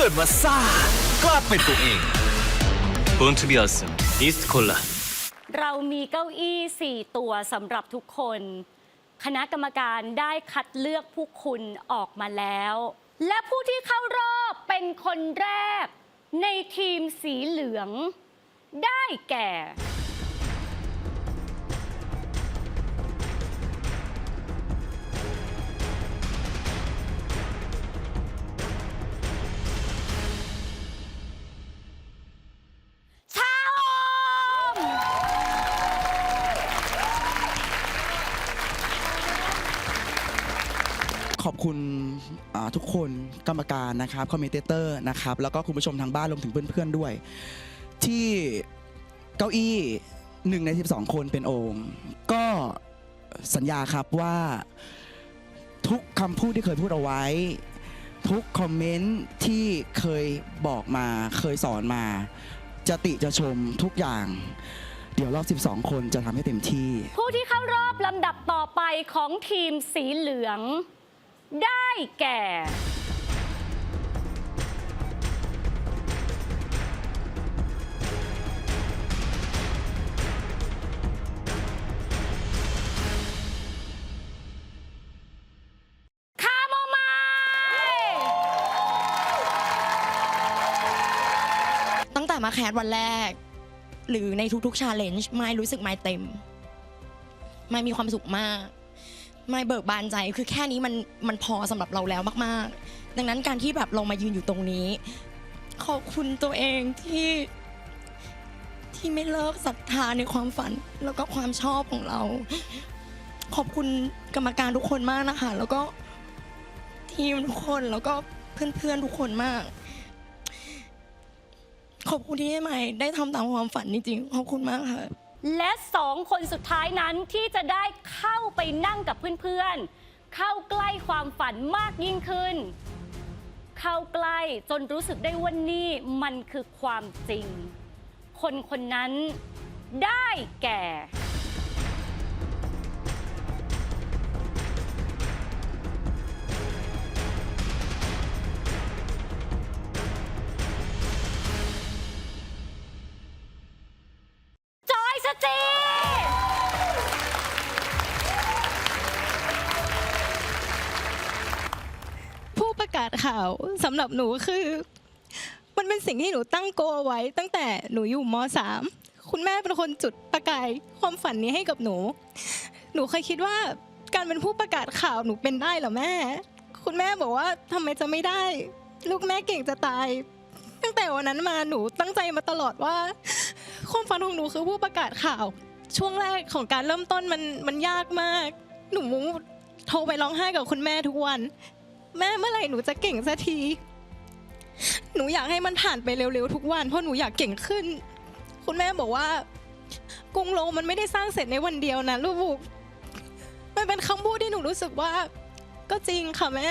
เกิดมาซ่ากล้าเป็นตัวเอง Born to be awesome East Cola เรามีเก้าอี้ 4 ตัวสำหรับทุกคน คณะกรรมการได้คัดเลือกผู้คุณออกมาแล้ว และผู้ที่เข้ารอบเป็นคนแรก ในทีมสีเหลือง ได้แก่ คุณอ่าทุกคนกรรมการนะครับคอมเมนเตอร์นะครับแล้วก็คุณผู้ชมทางบ้านรวมถึงเพื่อนๆด้วย ที่เก้าอี้หนึ่งใน 12 คนเป็นโอมก็สัญญาครับว่าทุกคำพูดที่เคยพูดเอาไว้ ทุกคอมเมนต์ที่เคยบอกมาเคยสอนมา จะติจะชมทุกอย่าง เดี๋ยวรอบ 12 คนจะทำให้เต็มที่ ผู้ที่เข้ารอบลำดับต่อไปของทีมสีเหลือง ได้แก่ คาโมไมล์ ตั้งแต่มาแคสวันแรก หรือในทุกๆชาเลนจ์ไม่รู้สึกไม่เต็ม ไม่มีความสุขมาก ไม่เบิกบานใจคือแค่นี้มันมันพอสำหรับเราแล้วมากๆ ดังนั้นการที่แบบเรามายืนอยู่ตรงนี้ ขอบคุณตัวเองที่ ที่ไม่เลิกศรัทธาในความฝันแล้วก็ความชอบของเรา ขอบคุณกรรมการทุกคนมากนะคะ แล้วก็ทีมทุกคนแล้วก็เพื่อนๆทุกคนมาก ขอบคุณที่ให้ใหม่ได้ทำตามความฝันจริงๆขอบคุณมากค่ะ และสองคนสุดท้ายนั้นที่จะได้เข้าไปนั่งกับเพื่อนๆ เข้าใกล้ความฝันมากยิ่งขึ้น เข้าใกล้จนรู้สึกได้ว่านี่มันคือความจริง คนคนนั้นได้แก่ ชจี ผู้ประกาศข่าวสำหรับหนูคือ มันเป็นสิ่งที่หนูตั้งโกเอาไว้ ตั้งแต่หนูอยู่ม .3 คุณแม่เป็นคนจุดประกายความฝันนี้ให้กับหนู หนูเคยคิดว่าการเป็นผู้ประกาศข่าวหนูเป็นได้เหรอแม่ คุณแม่บอกว่าทำไมจะไม่ได้ ลูกแม่เก่งจะตาย ตั้งแต่วันนั้นมาหนูตั้งใจมาตลอดว่า ความฝันของหนูคือผู้ประกาศข่าว ช่วงแรกของการเริ่มต้นมันมันยากมาก หนูโทรไปร้องไห้กับคุณแม่ทุกวัน แม่เมื่อไหร่หนูจะเก่งสักที หนูอยากให้มันผ่านไปเร็วๆทุกวัน เพราะหนูอยากเก่งขึ้น คุณแม่บอกว่ากรุงโรมมันไม่ได้สร้างเสร็จในวันเดียวนะลูกมันเป็นคำพูดที่หนูรู้สึกว่า ก็จริงค่ะแม่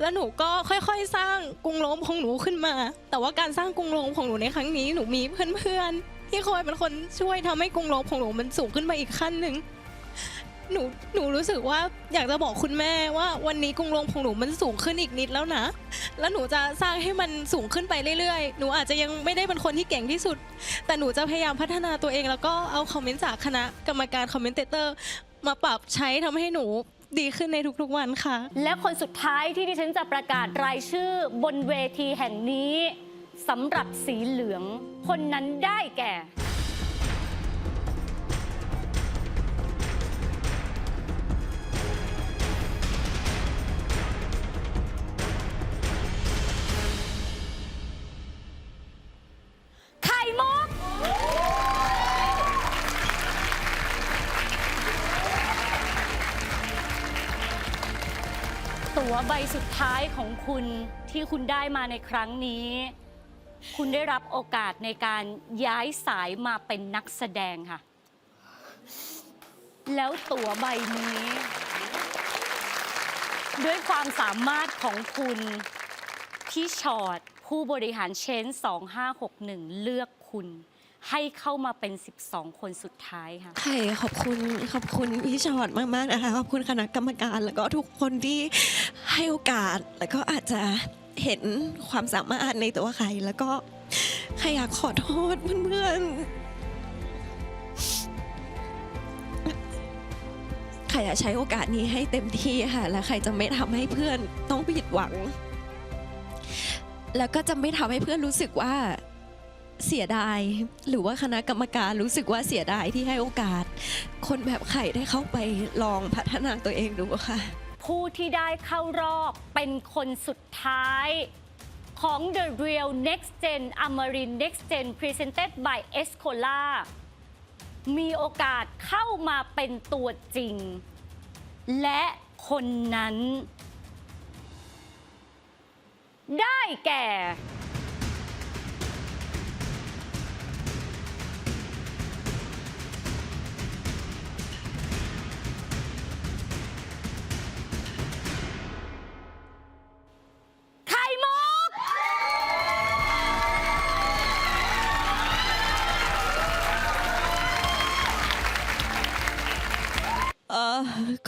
แล้วหนูก็ค่อยๆ สร้างกรุงโรมของหนูขึ้นมา แต่ว่าการสร้างกรุงโรมของหนูในครั้งนี้หนูมีเพื่อนๆที่คอยเป็นคนช่วยทำให้กรุงโรมของหนูมันสูงขึ้นไปอีกขั้นหนึ่งหนูหนูรู้สึกว่าอยากจะบอกคุณแม่ว่าวันนี้กรุงโรมของหนูมันสูงขึ้นอีกนิดแล้วนะ แล้วหนูจะสร้างให้มันสูงขึ้นไปเรื่อยๆ หนูอาจจะยังไม่ได้เป็นคนที่เก่งที่สุด แต่หนูจะพยายามพัฒนาตัวเอง แล้วก็เอาคอมเมนต์จากคณะกรรมการคอมเมนเตอร์มาปรับใช้ทำให้หนู ดีขึ้นในทุกๆวันค่ะ และคนสุดท้ายที่ดิฉันจะประกาศรายชื่อบนเวทีแห่งนี้สำหรับสีเหลือง คนนั้นได้แก่ ตั๋วใบสุดท้ายของคุณที่คุณได้มาในครั้งนี้ คุณได้รับโอกาสในการย้ายสายมาเป็นนักแสดงค่ะ แล้วตั๋วใบนี้ ด้วยความสามารถของคุณพี่ชอดผู้บริหารเชน 2561 เลือกคุณ ให้เข้ามาเป็น 12 คนสุดท้ายค่ะไข่ขอบคุณขอบคุณพี่ชอดมากๆนะคะขอบคุณคณะกรรมการ แล้วก็ทุกคนที่ให้โอกาส แล้วก็อาจจะเห็นความสามารถในตัวใคร แล้วก็ใครอยากขอโทษเพื่อนๆใครอยากใช้โอกาสนี้ให้เต็มที่ค่ะ และใครจะไม่ทำให้เพื่อนต้องผิดหวัง แล้วก็จะไม่ทำให้เพื่อนรู้สึกว่า เสียดาย หรือว่าคณะกรรมการรู้สึกว่าเสียดายที่ให้โอกาส คนแบบไข่ได้เข้าไปลองพัฒนาตัวเองดูค่ะ ผู้ที่ได้เข้ารอบเป็นคนสุดท้ายของ The Real Next Gen Amarin Next Gen Presented by Escola มีโอกาสเข้ามาเป็นตัวจริง และคนนั้น ได้แก่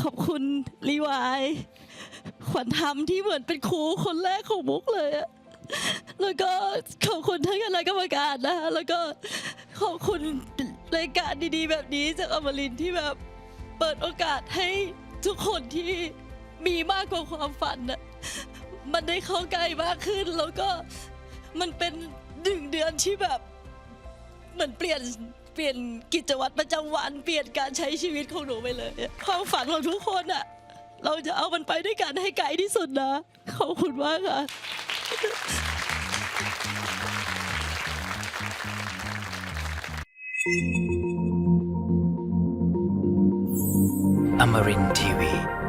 ขอบคุณรีวายขวัญธรรมที่เหมือนเป็นครูคนแรกของมุกเลยอะแล้วก็ขอบคุณทั้งคณะกรรมการนะคะแล้วก็ขอบคุณรายการดีๆ แบบนี้จากอมรินทร์ที่แบบเปิดโอกาสให้ทุกคนที่มีมากกว่าความฝันอะมันได้เข้าใกล้มากขึ้น แล้วก็มันเป็นหนึ่งเดือนที่แบบ เหมือนเปลี่ยน เปลี่ยนกิจวัตรประจำวัน เปลี่ยนการใช้ชีวิตของหนูไปเลย ความฝันของทุกคนอะเราจะเอามันไปด้วยกันให้ไกลที่สุดนะ ขอบคุณมากค่ะ Amarin Tiwi.